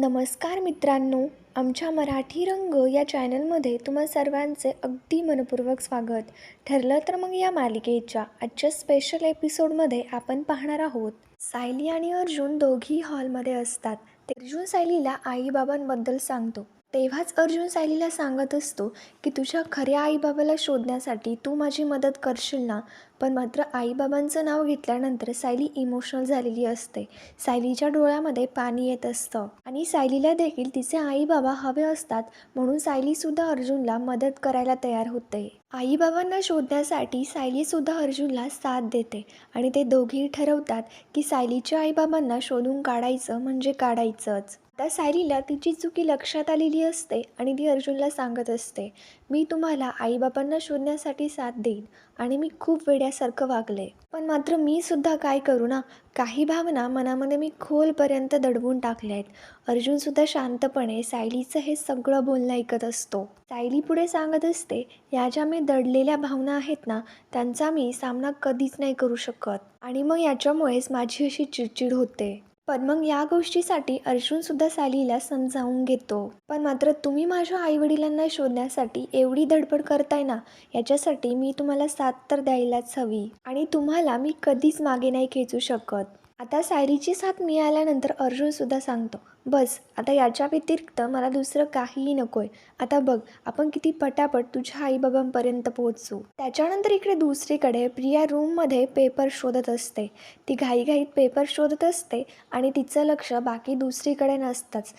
नमस्कार मित्रांनो आमच्या मराठी रंग या चॅनलमध्ये तुम्हा सर्वांचे अगदी मनपूर्वक स्वागत. ठरलं तर मग या मालिकेच्या आजच्या स्पेशल एपिसोडमध्ये आपण पाहणार आहोत. सायली आणि अर्जुन दोघी हॉलमध्ये असतात. अर्जुन सायलीला आईबाबांबद्दल सांगतो. तेव्हाच अर्जुन सायलीला सांगत असतो की तुझ्या खऱ्या आईबाबाला शोधण्यासाठी तू माझी मदत करशील ना? पण मात्र आईबाबांचं नाव घेतल्यानंतर सायली इमोशनल झालेली असते. सायलीच्या डोळ्यामध्ये पाणी येत असतं आणि सायलीला देखील तिचे आईबाबा हवे असतात म्हणून सायलीसुद्धा अर्जुनला मदत करायला तयार होते. आईबाबांना शोधण्यासाठी सायलीसुद्धा अर्जुनला साथ देते आणि ते दोघेही ठरवतात की सायलीच्या आईबाबांना शोधून काढायचं म्हणजे काढायचंच. आता सायलीला तिची चुकी लक्षात आलेली असते आणि ती अर्जुनला सांगत असते मी तुम्हाला आईबाबांना शोधण्यासाठी साथ देईन आणि मी खूप वेड्यासारखं वागले. पण मात्र मी सुद्धा काय करू ना? काही भावना मनामध्ये मी खोलपर्यंत दडवून टाकल्या आहेत. अर्जुनसुद्धा शांतपणे सायलीचं हे सगळं बोलणं ऐकत असतो. सायली पुढे सांगत असते या ज्या मी दडलेल्या भावना आहेत ना त्यांचा मी सामना कधीच नाही करू शकत आणि मग याच्यामुळेच माझी अशी चिडचिड होते. पण मग या गोष्टीसाठी अर्जुनसुद्धा सालीला समजावून घेतो. पण मात्र तुम्ही माझ्या आईवडिलांना शोधण्यासाठी एवढी धडपड करताय ना याच्यासाठी मी तुम्हाला साथ तर द्यायलाच हवी. आणि तुम्हाला मी कधीच मागे नाही खेचू शकत. आता सायलीची साथ मिळाल्यानंतर अर्जुनसुद्धा सांगतो बस आता याच्या व्यतिरिक्त मला दुसरं काहीही नको आहे आता बघ आपण किती पटापट तुझ्या आईबाबांपर्यंत पोहोचू. त्याच्यानंतर इकडे दुसरीकडे प्रिया रूममध्ये पेपर शोधत असते. ती घाईघाईत पेपर शोधत असते आणि तिचं लक्ष बाकी दुसरीकडे नसतंच.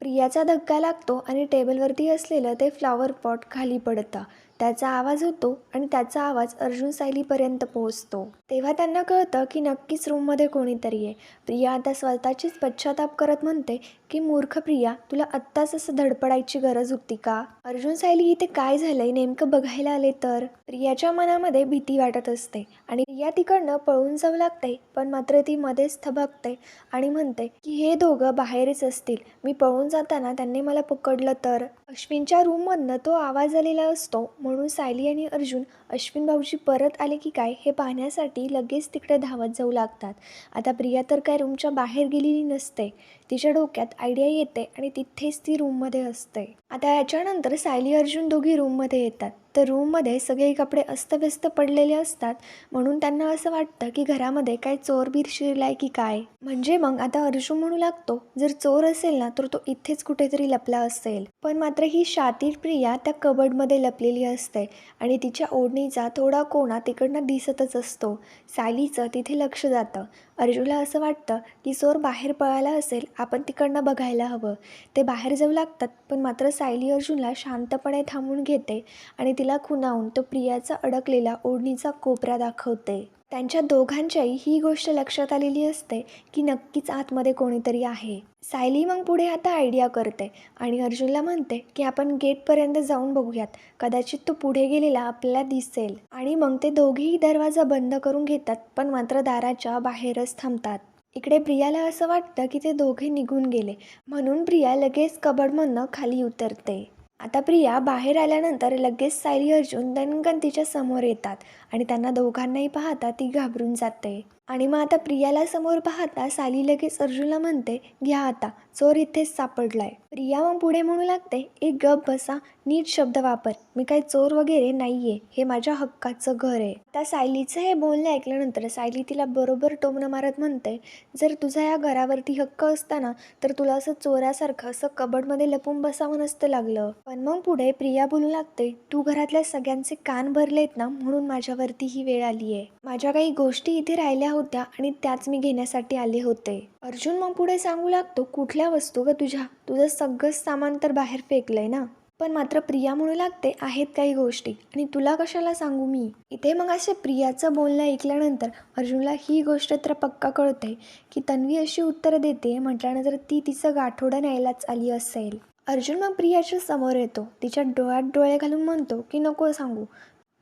प्रियाचा धक्का लागतो आणि टेबलवरती असलेलं ते फ्लॉवर पॉट खाली पडतं. त्याचा आवाज होतो आणि त्याचा आवाज अर्जुन सायलीपर्यंत पोहोचतो. तेव्हा त्यांना कळतं की नक्कीच रूममध्ये कोणीतरी आहे. प्रिया आता स्वतःचीच पश्चाताप करत म्हणते की मूर्ख प्रिया तुला आत्ताच असं धडपडायची गरज होती का? अर्जुन सायली इथे काय झालंय? नेमकं बघायला आले तर? प्रियाच्या मनामध्ये भीती वाटत असते आणि प्रिया तिकडनं पळून जाऊ लागते पण मात्र ती मध्येच थबकते आणि म्हणते की हे दोघं बाहेरच असतील. मी पळून जाताना त्यांनी मला पकडलं तर? अश्विनच्या रूममधनं तो आवाज आलेला असतो म्हणून सायली आणि अर्जुन अश्विन भाऊजी परत आले की काय हे पाहण्यासाठी लगेच तिकडे धावत जाऊ लागतात. आता प्रिया तर काय रूमच्या बाहेर गेलेली नसते. तिच्या डोक्यात आयडिया येते आणि तिथेच ती रूममध्ये असते. आता याच्यानंतर सायली अर्जुन दोघी रूममध्ये येतात. तर रूममध्ये सगळे कपडे अस्तव्यस्त पडलेले असतात म्हणून त्यांना असं वाटतं की घरामध्ये काय चोर बीर शिरलाय की काय. म्हणजे मग आता अर्जुन म्हणू लागतो जर चोर असेल ना तर तो इथेच कुठेतरी लपला असेल. पण मात्र ही शातीर प्रिया त्या कबडमध्ये लपलेली असते आणि तिच्या ओढणीचा थोडा कोणा तिकडनं दिसतच असतो. सायलीचं तिथे लक्ष जातं. अर्जुनला असं वाटतं की चोर बाहेर पळाला असेल आपण तिकडनं बघायला हवं. ते बाहेर जाऊ लागतात पण मात्र सायली अर्जुनला शांतपणे थांबून घेते आणि तिला खुनावून तो प्रियाचा अडकलेला ओढणीचा कोपरा दाखवते. त्यांच्या दोघांच्याही ही गोष्ट लक्षात आलेली असते की नक्कीच आतमध्ये कोणीतरी आहे. सायली मग पुढे आता आयडिया करते आणि अर्जुनला म्हणते की आपण गेटपर्यंत जाऊन बघूयात. कदाचित तो पुढे गेलेला आपल्याला दिसेल. आणि मग ते दोघेही दरवाजा बंद करून घेतात पण मात्र दाराच्या बाहेरच थांबतात. इकडे प्रियाला असं वाटतं की ते दोघे निघून गेले. म्हणून प्रिया लगेच कबडमधनं खाली उतरते. आता प्रिया बाहेर आल्यानंतर लगेच सायली अर्जुन दणकन तिच्या समोर येतात. आणि त्यांना दोघांनाही पाहता ती घाबरून जाते. आणि मग आता प्रियाला समोर पाहता साली लगेच अर्जुनला म्हणते घ्या आता. चोर इथेच सापडलाय. प्रिया मग पुढे म्हणू लागते एक गप बसा नीट शब्द वापर. मी काही चोर वगैरे नाहीये. हे माझ्या हक्काचं घर आहे. आता सायलीचं हे बोलणं ऐकल्यानंतर सायली तिला बरोबर टोमणं मारत म्हणते जर तुझा या घरावरती हक्क असताना तर तुला असं चोरासारखं असं कबडमध्ये लपून बसावं नसतं लागलं. पण मग पुढे प्रिया बोलू लागते तू घरातल्या सगळ्यांचे कान भरलेत ना म्हणून माझ्यावरती ही वेळ आली आहे. माझ्या काही गोष्टी इथे राहिल्या होत्या आणि त्याच मी घेण्यासाठी आले होते. अर्जुन मग पुढे सांगू लागतो कुठल्या वस्तू ग तुझ्या. तुझं सगळंच सामान तर बाहेर फेकलंय ना. पण मात्र प्रिया म्हणू लागते आहेत काही गोष्टी. आणि तुला कशाला सांगू मी? इथे मग असे प्रियाचं बोलणं ऐकल्यानंतर अर्जुनला ही गोष्ट तर पक्का कळते की तन्वी अशी उत्तरं देते म्हटल्यानंतर ती तिचं गाठोडं न्यायलाच आली असेल. अर्जुन मग प्रियाच्या समोर येतो. तिच्या डोळ्यात डोळे घालून म्हणतो की नको सांगू.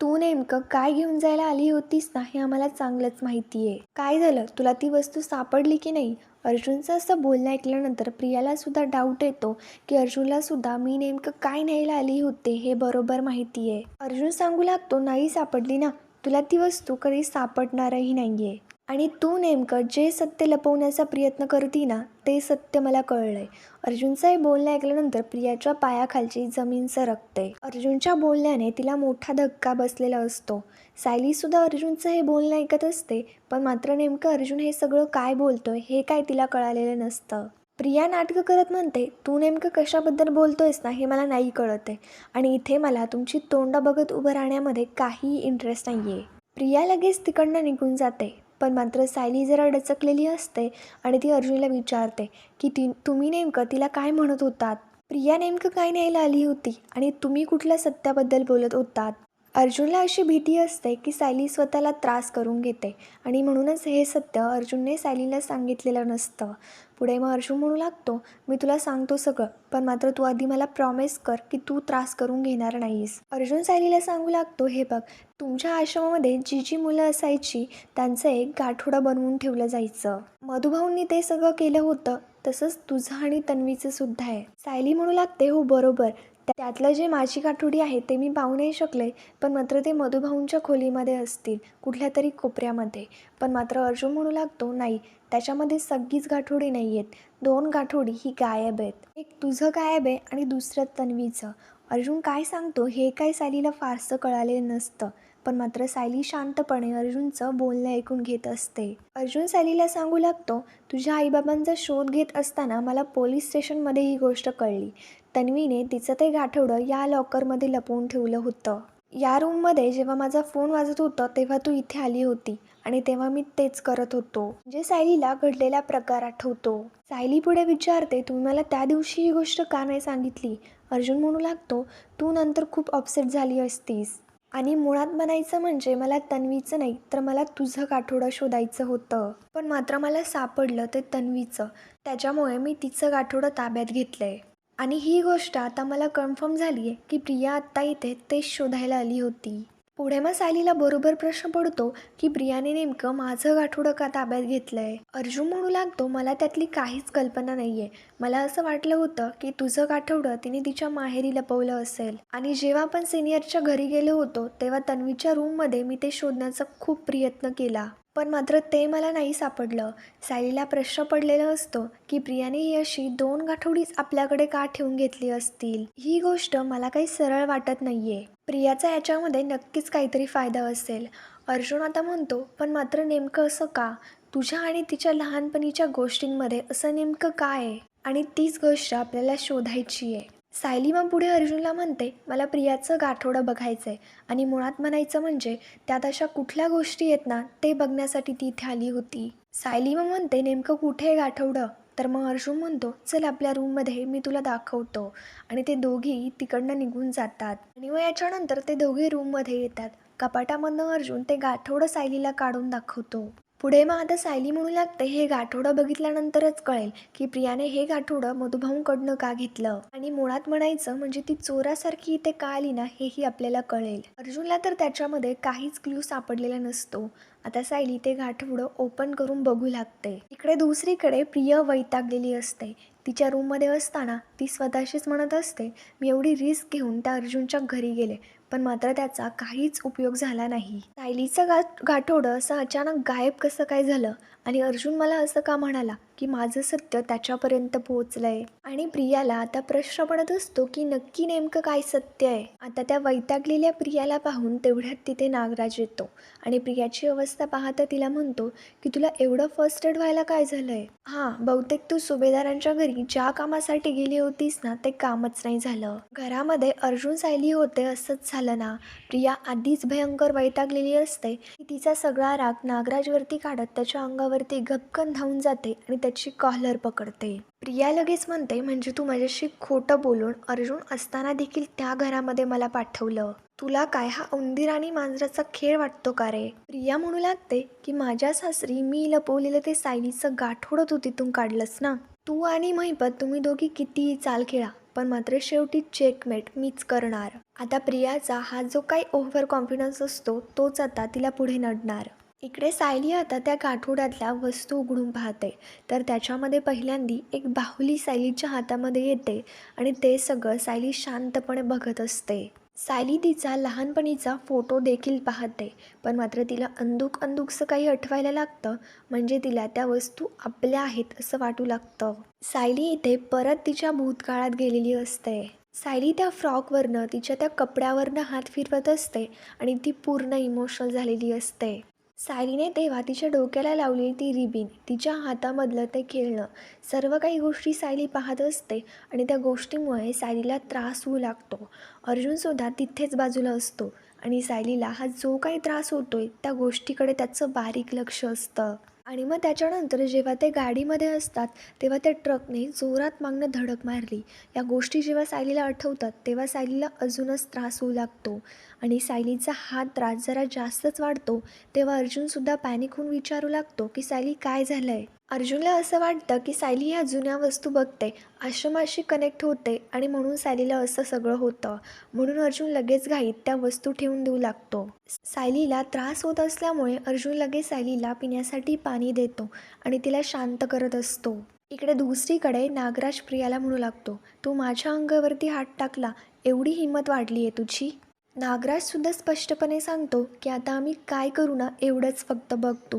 तू नेमकं काय घेऊन जायला आली होतीस ना हे आम्हाला चांगलंच माहिती आहे काय झालं? तुला ती वस्तू सापडली की नाही? अर्जुनचं असं बोलणं ऐकल्यानंतर प्रियाला सुद्धा डाऊट येतो की अर्जुनला सुद्धा मी नेमकं काय न्यायला आली होते हे बरोबर माहिती आहे अर्जुन सांगू लागतो नाही सापडली ना. तुला ती वस्तू कधी सापडणारही नाही आहे आणि तू नेमकं जे सत्य लपवण्याचा प्रयत्न करती ना ते सत्य मला कळलं आहे अर्जुनचं हे बोलणं ऐकल्यानंतर प्रियाच्या पायाखालची जमीन सरकते. अर्जुनच्या बोलण्याने तिला मोठा धक्का बसलेला असतो. सायलीसुद्धा अर्जुनचं हे बोलणं ऐकत असते पण मात्र नेमकं अर्जुन हे सगळं काय बोलतोय हे काय तिला कळालेलं नसतं. प्रिया नाटकं करत म्हणते तू नेमकं कशाबद्दल बोलतोयस ना हे मला नाही कळत आहे आणि इथे मला तुमची तोंडा बघत उभं राहण्यामध्ये काहीही इंटरेस्ट नाही आहे प्रिया लगेच तिकडनं निघून जाते. पण मात्र सायली जरा डचकलेली असते आणि ती अर्जुनला विचारते की ती तुम्ही नेमकं तिला काय म्हणत होतात? प्रिया नेमकं काय न्यायला आली होती? आणि तुम्ही कुठल्या सत्याबद्दल बोलत होतात? अर्जुनला अशी भीती असते की सायली स्वतःला त्रास करून घेते आणि म्हणूनच हे सत्य अर्जुनने सायलीला सांगितलेलं नसतं. पुढे मग अर्जुन म्हणू लागतो मी तुला सांगतो सगळं पण मात्र तू आधी मला प्रॉमिस कर की तू त्रास करून घेणार नाहीस. अर्जुन सायलीला सांगू लागतो हे बघ तुमच्या आश्रमामध्ये जी जी मुलं असायची त्यांचं एक गाठोडा बनवून ठेवलं जायचं. मधुभाऊंनी ते सगळं केलं होतं तसंच तुझं आणि तन्वीचं सुद्धा आहे. सायली म्हणू लागते हो बरोबर. त्यातलं जे माझी गाठोडी आहे ते मी पाहू नाही शकले पण मात्र ते मधुभाऊंच्या खोलीमध्ये असतील कुठल्या तरी कोपऱ्यामध्ये. पण मात्र अर्जुन म्हणू लागतो नाही त्याच्यामध्ये सगळीच गाठोडी नाही आहेत दोन गाठोडी ही गायब आहेत. एक तुझं गायब आहे आणि दुसरं तन्वीचं अर्जुन काय सांगतो हे काय सायलीला फारसं कळाले नसतं पण मात्र सायली शांतपणे अर्जुनचं बोलणं ऐकून घेत असते. अर्जुन सायलीला सांगू लागतो तुझ्या आईबाबांचा शोध घेत असताना मला पोलीस स्टेशनमध्ये ही गोष्ट कळली. तन्वीने तिचं ते गाठोडं या लॉकरमध्ये लपवून ठेवलं होतं. या रूममध्ये जेव्हा माझा फोन वाजत होता तेव्हा तू इथे आली होती आणि तेव्हा मी तेच करत होतो. म्हणजे सायलीला घडलेला प्रकार आठवतो. सायली पुढे विचारते तुम्ही मला त्या दिवशी ही गोष्ट का नाही सांगितली? अर्जुन म्हणू लागतो तू नंतर खूप अपसेट झाली असतीस. आणि मुळात म्हणायचं म्हणजे मला तन्वीचं नाही तर मला तुझं गाठोडं शोधायचं होतं. पण मात्र मला सापडलं ते तन्वीचं. त्याच्यामुळे मी तिचं गाठोडं ताब्यात घेतलं आहे आणि ही गोष्ट आता मला कन्फर्म झाली आहे की प्रिया आत्ता इथे तेच शोधायला आली होती. पुढे मग सायलीला बरोबर प्रश्न पडतो की प्रियाने नेमकं माझं गाठोडं का ताब्यात घेतलं आहे अर्जुन म्हणू लागतो मला त्यातली काहीच कल्पना नाही आहे मला असं वाटलं होतं की तुझं गाठोडं तिने तिच्या माहेरी लपवलं असेल. आणि जेव्हा आपण सिनियरच्या घरी गेलो होतो तेव्हा तन्वीच्या रूममध्ये मी ते शोधण्याचा खूप प्रयत्न केला. पण मात्र ते मला नाही सापडलं. सायलीला प्रश्न पडलेला असतो की प्रियाने ही अशी दोन गाठोडीच आपल्याकडे का ठेवून घेतली असतील? ही गोष्ट मला काही सरळ वाटत नाहीये. प्रियाचा याच्यामध्ये नक्कीच काहीतरी फायदा असेल. अर्जुन आता म्हणतो पण मात्र नेमकं असं का? तुझ्या आणि तिच्या लहानपणीच्या गोष्टींमध्ये असं नेमकं काय आहे? आणि तीच गोष्ट आपल्याला शोधायची आहे सायली मग पुढे अर्जुनला म्हणते मला प्रियाचं गाठोडं बघायचं आहे आणि मुळात म्हणायचं म्हणजे त्यात अशा कुठल्या गोष्टी आहेत ना ते बघण्यासाठी ती इथे आली होती. सायली मग म्हणते नेमकं कुठे आहे गाठोडं? तर मग अर्जुन म्हणतो चल आपल्या रूममध्ये मी तुला दाखवतो. आणि ते दोघी तिकडनं निघून जातात. आणि मग याच्यानंतर ते दोघे रूममध्ये येतात. कपाटामधनं अर्जुन ते गाठोडं सायलीला काढून दाखवतो. पुढे मग आता सायली म्हणू लागते हे गाठोडं बघितल्यानंतरच कळेल की प्रियाने हे गाठोडं मधुभाऊंकडनं का घेतलं? आणि मुळात म्हणायचं म्हणजे ती चोरासारखी इथे का आली ना हेही आपल्याला कळेल. अर्जुनला तर त्याच्यामध्ये काहीच क्ल्यू सापडलेला नसतो. आता सायली ते गाठोडं ओपन करून बघू लागते. इकडे दुसरीकडे प्रिय वैतागलेली असते. तिच्या रूममध्ये असताना ती स्वतःशीच म्हणत असते मी एवढी रिस्क घेऊन त्या अर्जुनच्या घरी गेले. पण मात्र त्याचा काहीच उपयोग झाला नाही. सायलीचं गा गाठोडं असं अचानक गायब कसं काय झालं? आणि अर्जुन मला असं का म्हणाला की माझं सत्य त्याच्यापर्यंत पोहोचलंय? आणि प्रियाला आता प्रश्न पडत असतो की नक्की नेमकं काय सत्य आहे? आता त्या वैतागलेल्या प्रियाला पाहून तेवढ्यात तिथे नागराज येतो. आणि प्रियाची अवस्था पाहता तिला म्हणतो की तुला एवढं फर्स्ट एड व्हायला काय झालंय? हां बहुतेक तू सुभेदारांच्या घरी ज्या कामासाठी गेली होतीस ना ते कामच नाही झालं. घरामध्ये अर्जुन सायली होते असंच झालं. ना? प्रिया आधीच भयंकर वैतागलेली असते. की तिचा सगळा राग नागराजवरती काढत त्याच्या अंगावरती गपकन धावून जाते आणि त्याची कॉलर पकडते. प्रिया लगेच म्हणते म्हणजे तू माझ्याशी खोटं बोलून अर्जुन असताना देखील त्या घरामध्ये मला पाठवलं. तुला काय हा उंदीर आणि मांजराचा खेळ वाटतो का रे? प्रिया म्हणू लागते की माझ्या सासरी मी लपवलेलं ते सायलीचं गाठोडं तू तिथून काढलंस ना? तू आणि महिपत तुम्ही दोघी कितीही चाल खेळा. पण मात्र शेवटी चेकमेट मीच करणार. आता प्रियाचा हा जो काही ओव्हर कॉन्फिडन्स असतो तोच आता तिला पुढे नडणार. इकडे सायली आता त्या गाठोड्यातल्या वस्तू उघडून पाहते. तर त्याच्यामध्ये पहिल्यांदी एक बाहुली सायलीच्या हातामध्ये येते आणि ते सगळं सायली शांतपणे बघत असते. सायली तिचा लहानपणीचा फोटो देखील पाहते पण मात्र तिला अंदूक अंदूकसं काही आठवायला लागतं म्हणजे तिला त्या वस्तू आपल्या आहेत असं वाटू लागतं. सायली इथे परत तिच्या भूतकाळात गेलेली असते. सायली त्या फ्रॉकवरनं तिच्या त्या कपड्यावरनं हात फिरवत असते आणि ती पूर्ण इमोशनल झालेली असते. सायलीने तेव्हा तिच्या डोक्याला लावलेली ती रिबीन तिच्या हातामधलं ते खेळणं सर्व काही गोष्टी सायली पाहत असते आणि त्या गोष्टीमुळे सायलीला त्रास होऊ लागतो. अर्जुनसुद्धा तिथेच बाजूला असतो आणि सायलीला हा जो काही त्रास होतोय त्या गोष्टीकडे त्याचं बारीक लक्ष असतं. आणि मग त्याच्यानंतर जेव्हा ते गाडीमध्ये असतात तेव्हा त्या ट्रकने जोरात मागणं धडक मारली. या गोष्टी जेव्हा सायलीला आठवतात तेव्हा सायलीला अजूनच त्रास होऊ लागतो. आणि सायलीचा हा त्रास जरा जास्तच वाढतो तेव्हा अर्जुनसुद्धा पॅनिक होऊन विचारू लागतो की सायली काय झालं आहे अर्जुनला असं वाटतं की सायली ह्या जुन्या वस्तू बघते आश्रमाशी कनेक्ट होते आणि म्हणून सायलीला असं सगळं होतं. म्हणून अर्जुन लगेच घाईत त्या वस्तू ठेवून देऊ लागतो. सायलीला त्रास होत असल्यामुळे अर्जुन लगेच सायलीला पिण्यासाठी पाणी देतो आणि तिला शांत करत असतो. इकडे दुसरीकडे नागराज प्रियाला म्हणू लागतो तू माझ्या अंगावरती हात टाकला एवढी हिंमत वाढली आहे तुझी? नागराजसुद्धा स्पष्टपणे सांगतो की आता आम्ही काय करू ना एवढंच फक्त बघतो.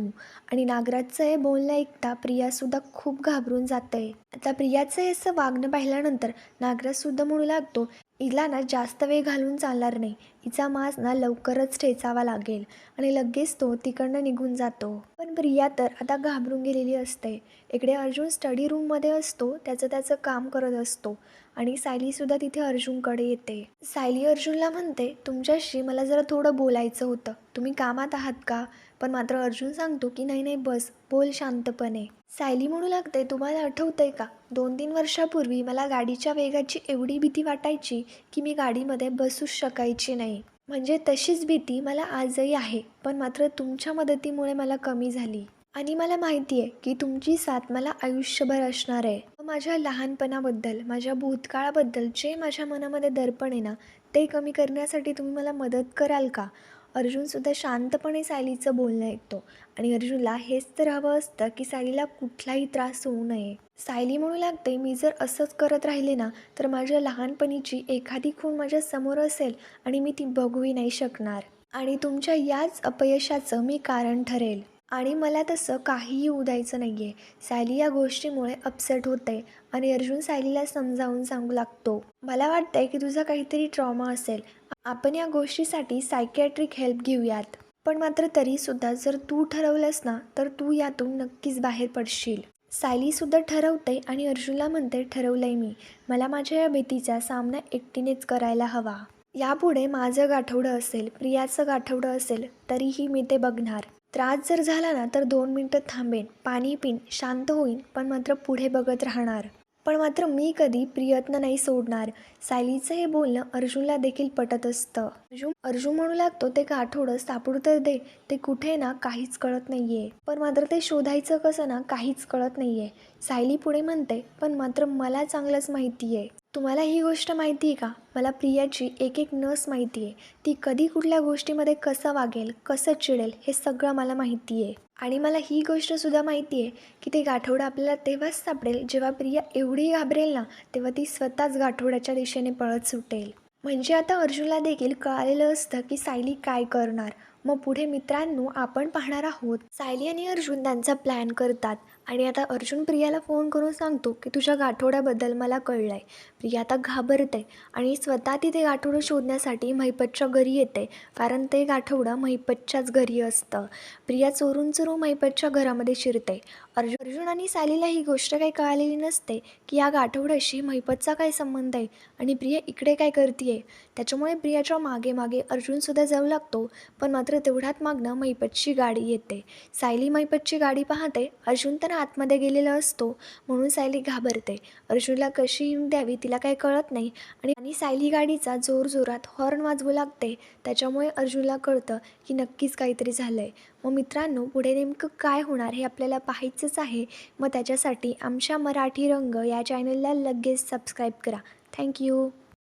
आणि नागराजचं हे बोलणं ऐकता प्रियासुद्धा खूप घाबरून जाते. आता प्रियाचं हे असं वागणं पाहिल्यानंतर नागराजसुद्धा म्हणू लागतो हिला ना जास्त वेळ घालून चालणार नाही. हिचा मास ना लवकरच ठेचावा लागेल आणि लगेच तो तिकडनं निघून जातो. पण प्रिया तर आता घाबरून गेलेली असते. इकडे अर्जुन स्टडी रूममध्ये असतो त्याचं त्याचं काम करत असतो आणि सायलीसुद्धा तिथे अर्जुनकडे येते. सायली अर्जुनला म्हणते तुमच्याशी मला जरा थोडं बोलायचं होतं. तुम्ही कामात आहात का? पण मात्र अर्जुन सांगतो की नाही नाही बस बोल शांतपणे. सायली म्हणू लागते तुम्हाला आठवतंय का? दोन तीन वर्षापूर्वी मला गाडीच्या वेगाची एवढी भीती वाटायची की मी गाडीमध्ये बसूच शकायची नाही. म्हणजे तशीच भीती मला आजही आहे पण मात्र तुमच्या मदतीमुळे मला कमी झाली. आणि मला माहिती आहे की तुमची साथ मला आयुष्यभर असणार आहे. माझ्या लहानपणाबद्दल माझ्या भूतकाळाबद्दल जे माझ्या मनामध्ये दर्पण आहे ना ते कमी करण्यासाठी तुम्ही मला मदत कराल का? अर्जुनसुद्धा शांतपणे सायलीचं बोलणं ऐकतो. आणि अर्जुनला हेच तर हवं असतं की सायलीला कुठलाही त्रास होऊ नये. सायली म्हणू लागते मी जर असंच करत राहिले ना तर माझ्या लहानपणीची एखादी खूण माझ्यासमोर असेल आणि मी ती बघूही नाही शकणार. आणि तुमच्या याच अपयशाचं मी कारण ठरेल. आणि मला तसं काहीही उदायचं नाही आहे सायली या गोष्टीमुळे अपसेट होते आणि अर्जुन सायलीला समजावून सांगू लागतो. मला वाटतंय की तुझा काहीतरी ट्रॉमा असेल. आपण या गोष्टीसाठी सायकॅट्रिक हेल्प घेऊयात. पण मात्र तरीसुद्धा जर तू ठरवलंस ना तर तू यातून नक्कीच बाहेर पडशील. सायलीसुद्धा ठरवते आणि अर्जुनला म्हणते ठरवलं आहे मी. मला माझ्या या भीतीचा सामना एकटीनेच करायला हवा. यापुढे माझं गाठवडं असेल प्रियाचं गाठवडं असेल तरीही मी ते बघणार. त्रास जर झाला ना तर दोन मिनटं थांबेन पाणी पिन शांत होईन पण मात्र पुढे बघत राहणार. पण मात्र मी कधी प्रयत्न नाही सोडणार. सायलीचं हे बोलणं अर्जुनला देखील पटत असतं. अर्जुन अर्जुन म्हणू लागतो ते आठवडं सापडू तर दे ते कुठे ना काहीच कळत नाही आहे पण मात्र ते शोधायचं कसं ना काहीच कळत नाही आहे सायली पुढे म्हणते पण मात्र मला चांगलंच माहिती आहे तुम्हाला ही गोष्ट माहिती आहे का? मला प्रियाची एक एक नस माहिती आहे. ती कधी कुठल्या गोष्टीमध्ये कसं वागेल कसं चिडेल हे सगळं मला माहिती आहे. आणि मला ही गोष्टसुद्धा माहिती आहे की ते गाठोडं आपल्याला तेव्हाच सापडेल जेव्हा प्रिया एवढी घाबरेल ना तेव्हा ती स्वतःच गाठोड्याच्या दिशेने पळत सुटेल. म्हणजे आता अर्जुनला देखील कळालेलं असतं की सायली काय करणार. मग पुढे मित्रांनो आपण पाहणार आहोत. सायली आणि अर्जुन त्यांचा प्लॅन करतात. आणि आता अर्जुन प्रियाला फोन करून सांगतो की तुझ्या गाठोड्याबद्दल मला कळलं आहे प्रिया आता घाबरते आणि स्वतः तिथे गाठोडं शोधण्यासाठी महिपतच्या घरी येते कारण ते गाठोडं महिपतच्याच घरी असतं. प्रिया चोरून चोरून महिपतच्या घरामध्ये शिरते. अर्जुन अर्जुन आणि सायलीला ही गोष्ट काही कळालेली नसते की या गाठोड्याशी महिपतचा काय संबंध आहे आणि प्रिया इकडे काय करते त्याच्यामुळे प्रियाच्या मागे मागे अर्जुनसुद्धा जाऊ लागतो पण मात्र तेवढ्यात मागणं महिपतची गाडी येते. सायली महिपतची गाडी पाहते अर्जुन तर आतमध्ये गेलेला असतो म्हणून सायली घाबरते. अर्जुनला कशी येऊन द्यावी तिला काही कळत नाही. आणि आणि सायली गाडीचा जोरजोरात हॉर्न वाजवू लागते. त्याच्यामुळे अर्जुनला कळतं की नक्कीच काहीतरी झालं आहे मग मित्रांनो पुढे नेमकं काय होणार हे आपल्याला पाहायचंच आहे. मग त्याच्यासाठी आमच्या मराठी रंग या चॅनलला लगेच सबस्क्राईब करा. थँक्यू